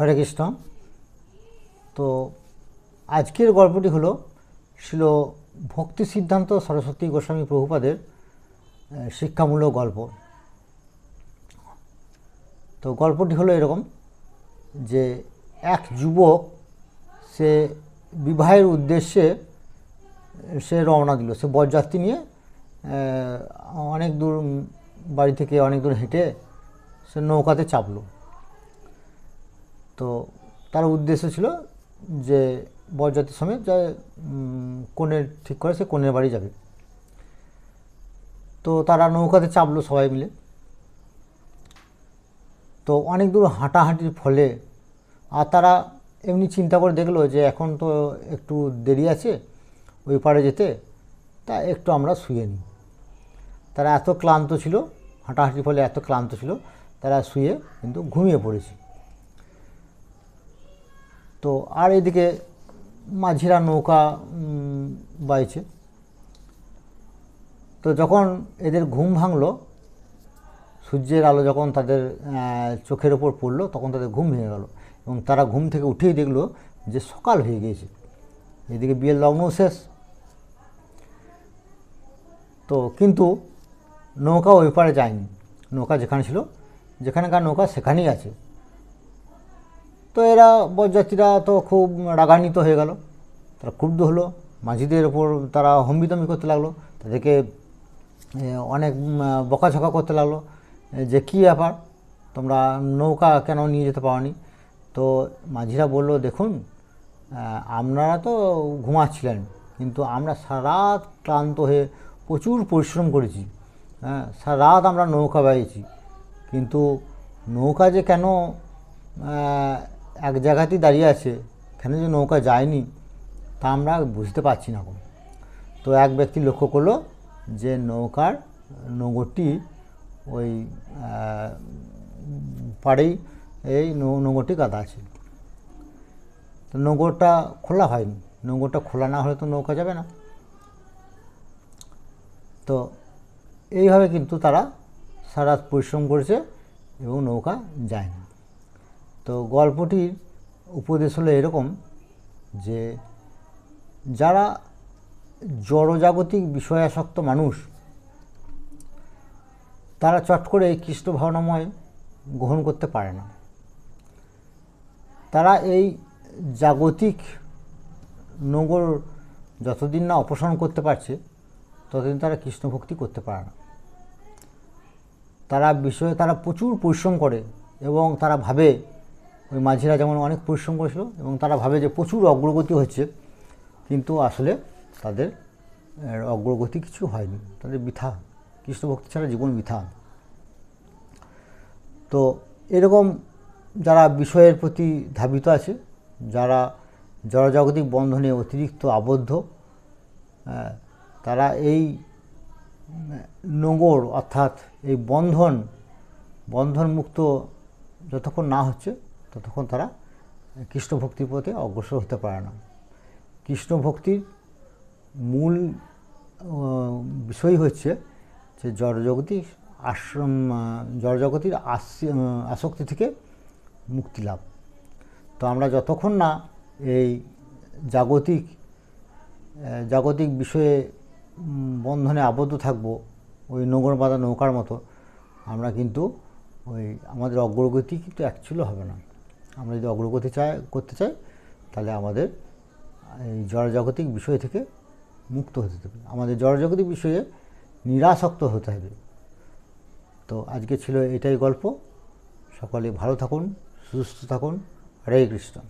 হরে কৃষ্ণ। তো আজকের গল্পটি হলো ছিল ভক্তি সিদ্ধান্ত সরস্বতী গোস্বামী প্রভুপাদের শিক্ষামূলক গল্প। তো গল্পটি হলো এরকম যে এক যুবক, সে বিবাহের উদ্দেশ্যে সে রওনা দিল। সে বরযাত্রী নিয়ে অনেক দূর, বাড়ি থেকে অনেক দূর হেঁটে সে নৌকাতে চাপলো। তো তার উদ্দেশ্য ছিল যে বরযাত্রীর সমেত যা কনের ঠিক করে সে কনের বাড়ি যাবে। তো তারা নৌকাতে চাপলো সবাই মিলে। তো অনেক দূর হাঁটাহাঁটির ফলে আর তারা এমনি চিন্তা করে দেখল যে এখন তো একটু দেরি আছে, ওই পাড়ে যেতে, তা একটু আমরা শুয়ে নিই। তারা এত ক্লান্ত ছিল, হাঁটাহাঁটির ফলে এত ক্লান্ত ছিল, তারা শুয়ে কিন্তু ঘুমিয়ে পড়েছে। তো আর এদিকে মাঝিরা নৌকা বাইছে। তো যখন এদের ঘুম ভাঙলো, সূর্যের আলো যখন তাদের চোখের ওপর পড়ল, তখন তাদের ঘুম ভেঙে গেল এবং তারা ঘুম থেকে উঠেই দেখল যে সকাল হয়ে গিয়েছে। এদিকে বিয়ের লগ্ন শেষ। তো কিন্তু নৌকা ওই পারে যায়নি। নৌকা যেখানে ছিল, যেখানকার নৌকা সেখানেই আছে। তো এরা বরযাত্রীরা তো খুব রাগান্বিত হয়ে গেল। তারা ক্ষুব্ধ হলো। মাঝিদের ওপর তারা হম্বিতম্বি করতে লাগল। তাদেরকে অনেক বকাঝকা করতে লাগল। যে কী ব্যাপার? তোমরা নৌকা কেন নিয়ে যেতে পারোনি? তো মাঝিরা বলল, দেখুন আপনারা তো ঘুমাচ্ছিলেন, কিন্তু আমরা সারা রাত ক্লান্ত হয়ে প্রচুর পরিশ্রম করেছি। হ্যাঁ সারা রাত আমরা নৌকা বাইয়েছি কিন্তু নৌকা যে কেন এক জায়গাতেই দাঁড়িয়ে আছে কেন যে নৌকা যায়নি, তা আমরা বুঝতে পারছি না এখন তো এক ব্যক্তি লক্ষ্য করল যে নৌকার নোঙরটি ওই পাড়েই এই নোঙরটি গাদা আছে। তো নোঙরটা খোলা হয়নি। নোঙরটা খোলা না হলে তো নৌকা যাবে না। তো এইভাবে কিন্তু তারা সারা পরিশ্রম করেছে এবং নৌকা যায়নি। তো গল্পটির উপদেশ হলো এরকম যে যারা জড়জাগতিক বিষয়াসক্ত মানুষ, তারা চট করে এই কৃষ্ণ ভাবনাময় গ্রহণ করতে পারে না। তারা এই জাগতিক নোংর যতদিন না অপসারণ করতে পারছে, ততদিন তারা কৃষ্ণ ভক্তি করতে পারে না। তারা বিষয়ে তারা প্রচুর পরিশ্রম করে এবং তারা ভাবে ওই মাঝিরা যেমন অনেক পরিশ্রম করেছিল এবং তারা ভাবে যে প্রচুর অগ্রগতি হচ্ছে, কিন্তু আসলে তাদের অগ্রগতি কিছু হয়নি। তাদের বৃথা। কৃষ্ণ ভক্তি ছাড়া জীবন বৃথা। তো এরকম যারা বিষয়ের প্রতি ধাবিত আছে, যারা জড়জাগতিক বন্ধনে অতিরিক্ত আবদ্ধ তারা এই নোঙর অর্থাৎ এই বন্ধন, বন্ধনমুক্ত যতক্ষণ না হচ্ছে ততক্ষণ তারা কৃষ্ণ ভক্তির প্রতি অগ্রসর হতে পারে না। কৃষ্ণ ভক্তির মূল বিষয় হচ্ছে যে জড়জগতিক আশ্রম জড়জগতির আস- আসক্তি থেকে মুক্তি লাভ। তো আমরা যতক্ষণ না এই জাগতিক জাগতিক বিষয়ে বন্ধনে আবদ্ধ থাকব, ওই নোংর বাঁধা নৌকার মতো, আমরা কিন্তু ওই আমাদের অগ্রগতি কিন্তু অ্যাকচুয়ালি হবে না। আমরা যদি অগ্রগতি চাই, করতে চাই, তাহলে আমাদের এই জড়জাগতিক বিষয় থেকে মুক্ত হতে হবে। আমাদের জড়জাগতিক বিষয়ে নিরাসক্ত হতে হবে। তো আজকে ছিল এটাই গল্প। সকলে ভালো থাকুন, সুস্থ থাকুন। হরে কৃষ্ণ।